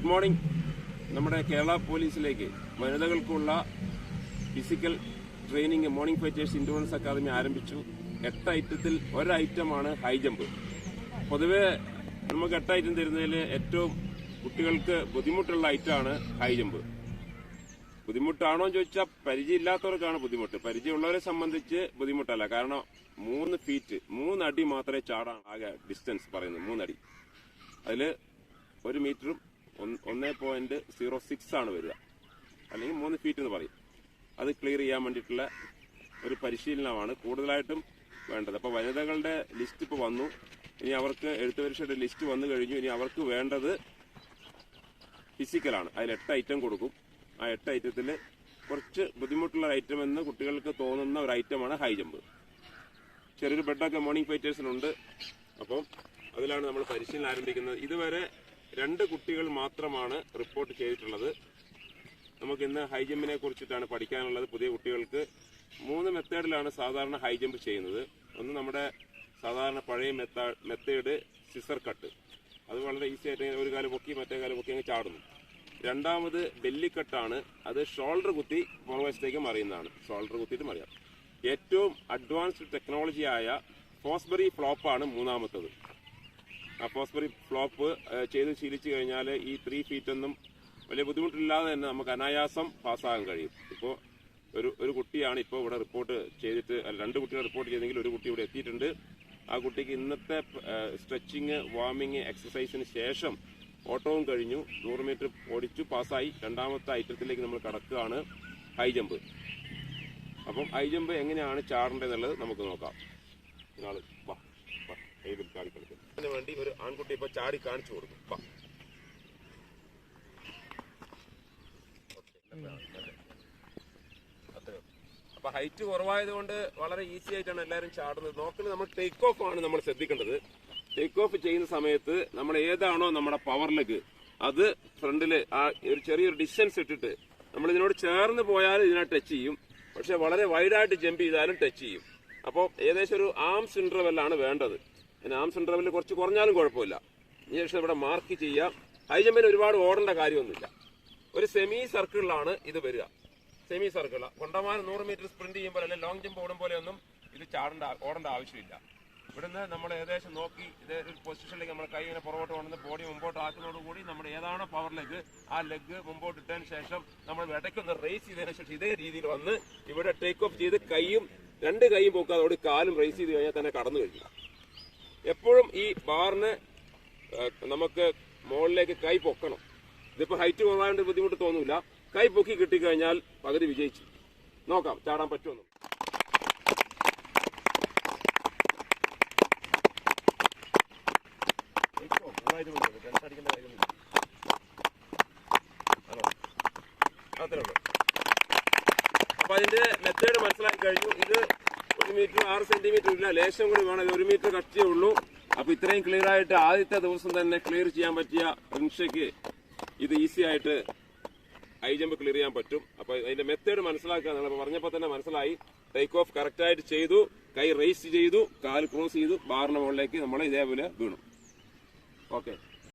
Good morning. നമ്മുടെ കേരള പോലീസിലേക്ക് വനിതകൾക്കുള്ള physical training morning fighters endurance academy ആരംഭിച്ചു. എട്ട് ഐറ്റത്തിൽ ഒരു ഐറ്റമാണ് ഹൈ ജമ്പ്. പൊതുവെ നമുക്ക് എട്ട് ഐറ്റം തരുന്നതിൽ ഏറ്റവും കുട്ടികൾക്ക് ബുദ്ധിമുട്ടുള്ള ഐറ്റമാണ് ഹൈ ജമ്പ്. ബുദ്ധിമുട്ടാണോ എന്ന് ചോദിച്ചാൽ പരിചയമില്ലാത്തവർക്കാണ് ബുദ്ധിമുട്ട്. പരിചയമുള്ളവരെ സംബന്ധിച്ച് ബുദ്ധിമുട്ടല്ല. കാരണം മൂന്ന് ഫീറ്റ് മൂന്നടി മാത്രമേ ചാടാൻ ആകെ ഡിസ്റ്റൻസ് പറയുന്നത്. മൂന്നടി. അതിൽ ഒരു മീറ്ററും ഒന്നേ പോയിന്റ് സീറോ സിക്സ് ആണ് വരിക. അല്ലെങ്കിൽ മൂന്ന് ഫീറ്റ് എന്ന് പറയും. അത് ക്ലിയർ ചെയ്യാൻ വേണ്ടിയിട്ടുള്ള ഒരു പരിശീലനമാണ് കൂടുതലായിട്ടും വേണ്ടത്. അപ്പോൾ വനിതകളുടെ ലിസ്റ്റ് ഇപ്പോൾ വന്നു. ഇനി അവർക്ക് എഴുത്ത് പരീക്ഷയുടെ ലിസ്റ്റ് വന്നു കഴിഞ്ഞു. ഇനി അവർക്ക് വേണ്ടത് ഫിസിക്കലാണ് അതിൽ എട്ട് ഐറ്റം കൊടുക്കും. ആ എട്ട് ഐറ്റത്തിൽ കുറച്ച് ബുദ്ധിമുട്ടുള്ള ഐറ്റം എന്ന് കുട്ടികൾക്ക് തോന്നുന്ന ഒരു ഐറ്റമാണ് ഹൈ ജമ്പ് ചെറിയൊരു ബെഡൊക്കെ മോർണിംഗ് ഫൈറ്റേഴ്സിനുണ്ട് അപ്പം അതിലാണ് നമ്മൾ പരിശീലനം ആരംഭിക്കുന്നത്. ഇതുവരെ രണ്ട് കുട്ടികൾ മാത്രമാണ് റിപ്പോർട്ട് ചെയ്തിട്ടുള്ളത്. നമുക്ക് ഇന്ന് ഹൈജമ്പിനെ കുറിച്ചിട്ടാണ് പഠിക്കാനുള്ളത് പുതിയ കുട്ടികൾക്ക്. മൂന്ന് മെത്തേഡിലാണ് സാധാരണ ഹൈജമ്പ് ചെയ്യുന്നത്. ഒന്ന് നമ്മുടെ സാധാരണ പഴയ മെത്താ മെത്തേഡ് സിസർ കട്ട് അത് വളരെ ഈസി ആയിട്ട് ഒരു കാലം പൊക്കി മറ്റേ കാലം പൊക്കി അങ്ങ് ചാടുന്നു. രണ്ടാമത് ബെല്ലിക്കട്ടാണ് അത് ഷോൾഡർ കുത്തി പുറവശത്തേക്ക് മറിയുന്നതാണ്. ഷോൾഡർ കുത്തിയിട്ട് മറിയാം. ഏറ്റവും അഡ്വാൻസ്ഡ് ടെക്നോളജി ആയ ഫോസ്ബറി ഫ്ലോപ്പാണ് മൂന്നാമത്തത്. ഫോസ്ബറി ഫ്ലോപ്പ് ചെയ്ത് ശീലിച്ചു കഴിഞ്ഞാൽ ഈ ത്രീ ഫീറ്റ് ഒന്നും വലിയ ബുദ്ധിമുട്ടില്ലാതെ തന്നെ നമുക്ക് അനായാസം പാസ്സാകാൻ കഴിയും. ഇപ്പോൾ ഒരു ഒരു കുട്ടിയാണ് ഇപ്പോൾ ഇവിടെ റിപ്പോർട്ട് ചെയ്തിട്ട് രണ്ട് കുട്ടികൾ റിപ്പോർട്ട് ചെയ്തെങ്കിൽ ഒരു കുട്ടി ഇവിടെ എത്തിയിട്ടുണ്ട്. ആ കുട്ടിക്ക് ഇന്നത്തെ സ്ട്രെച്ചിങ് വാമിങ് എക്സസൈസിന് ശേഷം ഓട്ടവും കഴിഞ്ഞു. നൂറ് മീറ്റർ ഓടിച്ചു പാസ്സായി. രണ്ടാമത്തെ ഐറ്റത്തിലേക്ക് നമ്മൾ കടക്കുകയാണ്. ഹൈ ജമ്പ് അപ്പം ഹൈ ജമ്പ് എങ്ങനെയാണ് ചാടേണ്ടതെന്നുള്ളത് നമുക്ക് നോക്കാം. ഇയാൾ വാ വാ ചാടി കളിക്കും അതിന് വേണ്ടി ഒരു ആൺകുട്ടി ഇപ്പൊ ചാടി കാണിച്ചു കൊടുക്കും. അപ്പൊ ഹൈറ്റ് കുറവായത് കൊണ്ട് വളരെ ഈസി ആയിട്ടാണ് എല്ലാരും ചാടുന്നത്. നോക്കുന്നത് നമ്മൾ ടേക്ക് ഓഫ് ആണ് നമ്മൾ ശ്രദ്ധിക്കേണ്ടത്. ടേക്ക് ഓഫ് ചെയ്യുന്ന സമയത്ത് നമ്മൾ ഏതാണോ നമ്മുടെ പവർ ലെഗ് അത് ഫ്രണ്ടിൽ ആ ഒരു ചെറിയൊരു ഡിസ്റ്റൻസ് ഇട്ടിട്ട് നമ്മൾ ഇതിനോട് ചേർന്ന് പോയാൽ ഇതിനെ ടച്ച് ചെയ്യും. പക്ഷെ വളരെ വൈഡായിട്ട് ജമ്പ് ചെയ്താലും ടച്ച് ചെയ്യും. അപ്പോൾ ഏകദേശം ഒരു ആംസ് ആണ് വേണ്ടത്. പിന്നെ ആംസ് ഇന്റർവെല്ല് കുറച്ച് കുറഞ്ഞാലും കുഴപ്പമില്ല. ഇഞ്ചക്ഷൻ ഇവിടെ മാർക്ക് ചെയ്യാം ഹൈ ജമ്പിന് ഒരുപാട് ഓടേണ്ട കാര്യമൊന്നുമില്ല. ഒരു സെമി സർക്കിളിലാണ് ഇത് വരിക. സെമി സർക്കിൾ കൊണ്ടമാനം നൂറ് മീറ്റർ സ്പ്രിന്റ് ചെയ്യുമ്പോൾ അല്ലെങ്കിൽ ലോങ് ജമ്പ് ഓടും പോലെയൊന്നും ഇത് ചാടേണ്ട ഓടേണ്ട ആവശ്യമില്ല. ഇവിടുന്ന് നമ്മൾ ഏകദേശം നോക്കി ഇത് ഒരു പൊസിഷനിലേക്ക് നമ്മൾ കൈ ഇങ്ങനെ പുറകോട്ട് കൊണ്ടുവന്ന് ബോഡി മുമ്പോട്ട് ആക്കുന്നതോടുകൂടി നമ്മൾ ഏതാണ് പവർ ലെഗ് ആ ലെഗ് മുമ്പോട്ട് ഇട്ടതിന് ശേഷം നമ്മൾ ഇടയ്ക്കൊന്ന് റേസ് ചെയ്തതിന് ശേഷം ഇതേ രീതിയിൽ വന്ന് ഇവിടെ ടേക്ക് ഓഫ് ചെയ്ത് കൈയും രണ്ട് കൈയും പോക്കാതെ കാലും റേസ് ചെയ്ത് കഴിഞ്ഞാൽ തന്നെ കടന്നു കഴിഞ്ഞു. എപ്പോഴും ഈ ബാറിന് നമുക്ക് മുകളിലേക്ക് കൈ പൊക്കണം. ഇതിപ്പോ ഹൈറ്റ് കുറവായതുകൊണ്ട് ബുദ്ധിമുട്ട് തോന്നൂല. കൈ പൊക്കി കിട്ടിക്കഴിഞ്ഞാൽ പകുതി വിജയിച്ചു. നോക്കാം ചാടാൻ പറ്റുമെന്ന് അപ്പൊ അതിന്റെ മെത്തേഡ് മനസ്സിലാക്കി കഴിഞ്ഞു. ഇത് ഒരു മീറ്റർ ആറ് സെന്റിമീറ്റർ ഇല്ല ലേശം കൂടി വേണം. ഒരു മീറ്റർ കട്ടിയേ ഉള്ളൂ. അപ്പൊ ഇത്രയും ക്ലിയർ ആയിട്ട് ആദ്യത്തെ ദിവസം തന്നെ ക്ലിയർ ചെയ്യാൻ പറ്റിയ റിൻഷയ്ക്ക് ഇത് ഈസി ആയിട്ട് ഹൈ ജമ്പ് ക്ലിയർ ചെയ്യാൻ പറ്റും. അപ്പൊ അതിന്റെ മെത്തേഡ് മനസ്സിലാക്കുക നിങ്ങൾ പറഞ്ഞപ്പോൾ തന്നെ മനസ്സിലായി. ടേക്ക് ഓഫ് കറക്റ്റ് ആയിട്ട് ചെയ്തു. കൈ റേസ് ചെയ്തു. കാൽ ക്രോസ് ചെയ്തു. ബാറിന്റെ മുകളിലേക്ക് നമ്മൾ ഇതേപോലെ വീണു. ഓക്കെ